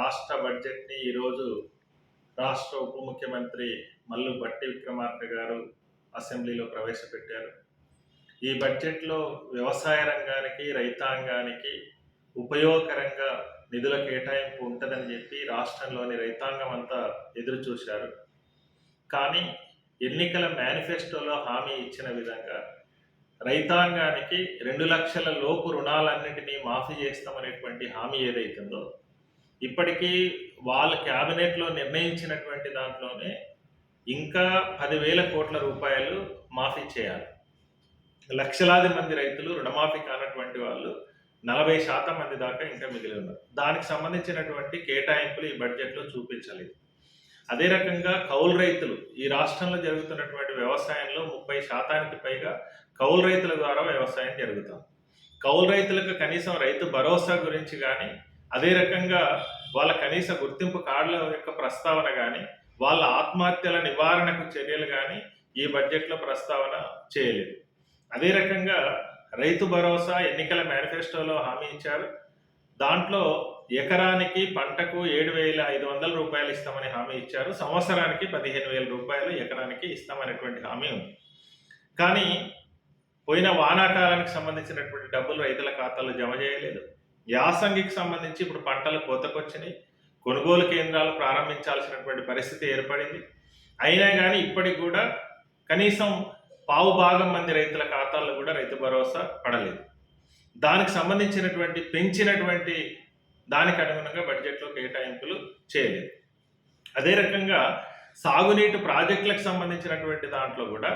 రాష్ట్ర బడ్జెట్ని ఈరోజు రాష్ట్ర ఉప ముఖ్యమంత్రి మల్లు బట్టి విక్రమార్క గారు అసెంబ్లీలో ప్రవేశపెట్టారు. ఈ బడ్జెట్లో వ్యవసాయ రంగానికి రైతాంగానికి ఉపయోగకరంగా నిధుల కేటాయింపు ఉంటుందని చెప్పి రాష్ట్రంలోని రైతాంగం అంతా ఎదురు చూశారు కానీ ఎన్నికల మేనిఫెస్టోలో హామీ ఇచ్చిన విధంగా రైతాంగానికి రెండు లక్షల లోపు రుణాలన్నింటినీ మాఫీ చేస్తామనేటువంటి హామీ ఏదైతుందో ఇప్పటికీ వాళ్ళ క్యాబినెట్లో నిర్ణయించినటువంటి దాంట్లోనే ఇంకా పదివేల కోట్ల రూపాయలు మాఫీ చేయాలి. లక్షలాది మంది రైతులు రుణమాఫీ కానటువంటి వాళ్ళు నలభై శాతం మంది దాకా ఇంకా మిగిలి ఉన్నారు. దానికి సంబంధించినటువంటి కేటాయింపులు ఈ బడ్జెట్లో చూపించలేదు. అదే రకంగా కౌలు రైతులు ఈ రాష్ట్రంలో జరుగుతున్నటువంటి వ్యవసాయంలో ముప్పై శాతానికి పైగా కౌలు రైతుల ద్వారా వ్యవసాయం జరుగుతుంది కౌలు రైతులకు కనీసం రైతు భరోసా గురించి కానీ అదే రకంగా వాళ్ళ కనీస గుర్తింపు కార్డుల యొక్క ప్రస్తావన కానీ వాళ్ళ ఆత్మహత్యల నివారణకు చర్యలు కానీ ఈ బడ్జెట్లో ప్రస్తావన చేయలేదు. అదే రకంగా రైతు భరోసా ఎన్నికల మేనిఫెస్టోలో హామీ ఇచ్చారు. దాంట్లో ఎకరానికి పంటకు ఏడు వేల ఐదు వందల రూపాయలు ఇస్తామని హామీ ఇచ్చారు. సంవత్సరానికి పదిహేను వేల రూపాయలు ఎకరానికి ఇస్తామనేటువంటి హామీ ఉంది. కానీ పోయిన వానాకాలానికి సంబంధించినటువంటి డబ్బులు రైతుల ఖాతాలో జమ చేయలేదు. యాసంగికి సంబంధించి ఇప్పుడు పంటలు కోతకొచ్చినాయి. కొనుగోలు కేంద్రాలు ప్రారంభించాల్సినటువంటి పరిస్థితి ఏర్పడింది. అయినా కానీ ఇప్పటికి కూడా కనీసం పావు భాగం మంది రైతుల ఖాతాల్లో కూడా రైతు భరోసా పడలేదు. దానికి సంబంధించినటువంటి పెంచినటువంటి దానికి అనుగుణంగా బడ్జెట్లో కేటాయింపులు చేయలేదు. అదే రకంగా సాగునీటి ప్రాజెక్టులకు సంబంధించినటువంటి దాంట్లో కూడా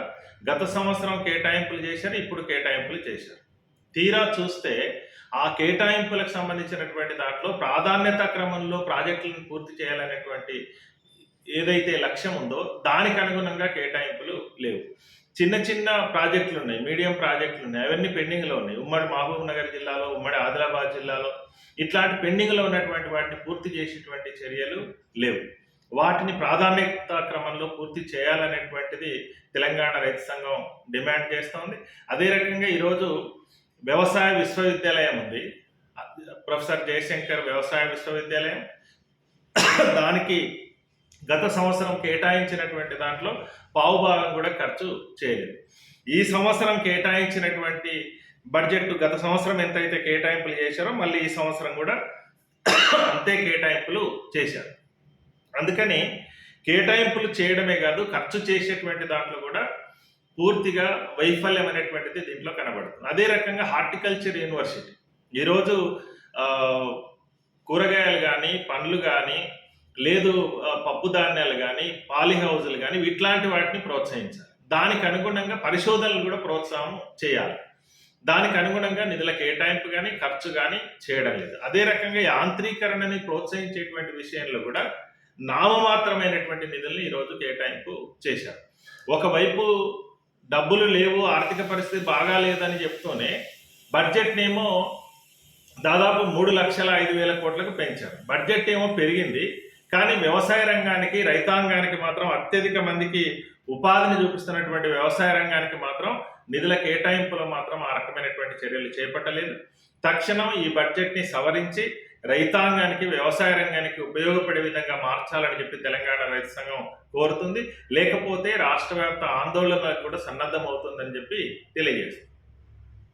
గత సంవత్సరం కేటాయింపులు చేశారు ఇప్పుడు కేటాయింపులు చేశారు. తీరా చూస్తే ఆ కేటాయింపులకు సంబంధించినటువంటి దాంట్లో ప్రాధాన్యత క్రమంలో ప్రాజెక్టులను పూర్తి చేయాలనేటువంటి ఏదైతే లక్ష్యం ఉందో దానికి అనుగుణంగా కేటాయింపులు లేవు. చిన్న చిన్న ప్రాజెక్టులు ఉన్నాయి మీడియం ప్రాజెక్టులు ఉన్నాయి. అవన్నీ పెండింగ్లో ఉన్నాయి. ఉమ్మడి మహబూబ్ నగర్ జిల్లాలో ఉమ్మడి ఆదిలాబాద్ జిల్లాలో ఇట్లాంటి పెండింగ్లో ఉన్నటువంటి వాటిని పూర్తి చేసేటువంటి చర్యలు లేవు. వాటిని ప్రాధాన్యత క్రమంలో పూర్తి చేయాలనేటువంటిది తెలంగాణ రైతు సంఘం డిమాండ్ చేస్తోంది. అదే రకంగా ఈరోజు వ్యవసాయ విశ్వవిద్యాలయం ఉంది. ప్రొఫెసర్ జయశంకర్ వ్యవసాయ విశ్వవిద్యాలయం. దానికి గత సంవత్సరం కేటాయించినటువంటి దాంట్లో పావు భాగం కూడా ఖర్చు చేయలేదు. ఈ సంవత్సరం కేటాయించినటువంటి బడ్జెట్ గత సంవత్సరం ఎంతైతే కేటాయింపులు చేశారో మళ్ళీ ఈ సంవత్సరం కూడా అంతే కేటాయింపులు చేశారు. అందుకని కేటాయింపులు చేయడమే కాదు ఖర్చు చేసేటువంటి దాంట్లో కూడా పూర్తిగా వైఫల్యం అనేటువంటిది దీంట్లో కనబడుతుంది. అదే రకంగా హార్టికల్చర్ యూనివర్సిటీ. ఈరోజు కూరగాయలు కానీ పండ్లు కానీ లేదు పప్పు ధాన్యాలు కానీ పాలి హౌజులు కానీ ఇట్లాంటి వాటిని ప్రోత్సహించాలి. దానికి అనుగుణంగా పరిశోధనలు కూడా ప్రోత్సాహం చేయాలి. దానికి అనుగుణంగా నిధుల కేటాయింపు కానీ ఖర్చు కానీ చేయడం లేదు. అదే రకంగా యాంత్రీకరణని ప్రోత్సహించేటువంటి విషయంలో కూడా నామమాత్రమైనటువంటి నిధుల్ని ఈరోజు కేటాయింపు చేశారు. ఒకవైపు డబ్బులు లేవు ఆర్థిక పరిస్థితి బాగా లేదని చెప్తూనే బడ్జెట్నేమో దాదాపు మూడు లక్షల ఐదు వేల కోట్లకు పెంచారు. బడ్జెట్ ఏమో పెరిగింది కానీ వ్యవసాయ రంగానికి రైతాంగానికి మాత్రం అత్యధిక మందికి ఉపాధిని చూపిస్తున్నటువంటి వ్యవసాయ రంగానికి మాత్రం నిధుల కేటాయింపులో మాత్రం ఆ రకమైనటువంటి చర్యలు చేపట్టలేదు. తక్షణం ఈ బడ్జెట్ని సవరించి రైతాంగానికి వ్యవసాయ రంగానికి ఉపయోగపడే విధంగా మార్చాలని చెప్పి తెలంగాణ రైతు సంఘం కోరుతుంది. లేకపోతే రాష్ట్ర వ్యాప్త ఆందోళనలకు కూడా సన్నద్ధమవుతుందని చెప్పి తెలియజేస్తుంది.